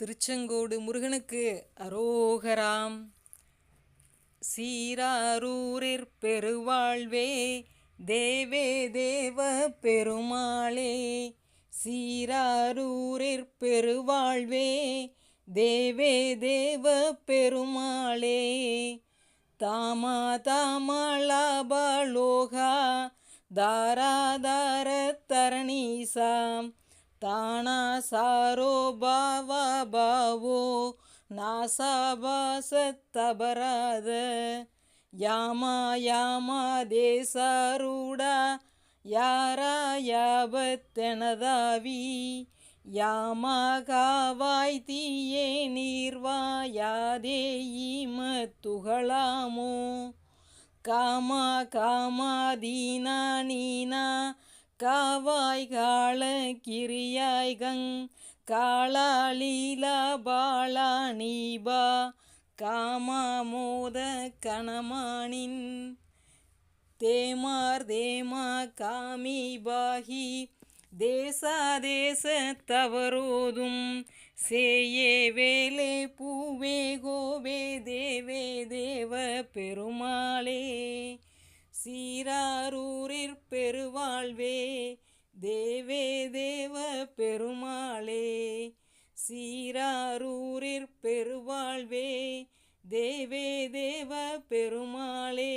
திருச்செங்கோடு முருகனுக்கு அரோகராம். சீராரூரிற் பெருவாழ்வே தேவே தேவ பெருமாளே. சீராரூரிற் பெருவாழ்வே தேவே தேவ பெருமாளே. தாமா தாமலாபலோகா தாராதார தரணீசாம். தானா சாரோ பாவா பாவோ நாசாபாசத்தபராத யாமா யாமா தேசாரூடா யாரா யாபத்தெனதாவி. யாமா காவாய் தீயே நீர்வாயாதே ஈம துகளாமோ. காமா காமா தீனா நீனா காவாய் கால கிரியாய்கங் காளாலீலா பாலா நீபா காமாமோத கணமானின் தேமார் தேமா காமி பாகி தேசாதேச தவறோதும் சேயே வேலே பூவே கோவே தேவே தேவ பெருமாளே ஊரிற் பெருவாழ்வே தேவே தேவ பெருமாளே. சீராரூரிற் பெருவாழ்வே தேவே தேவ பெருமாளே.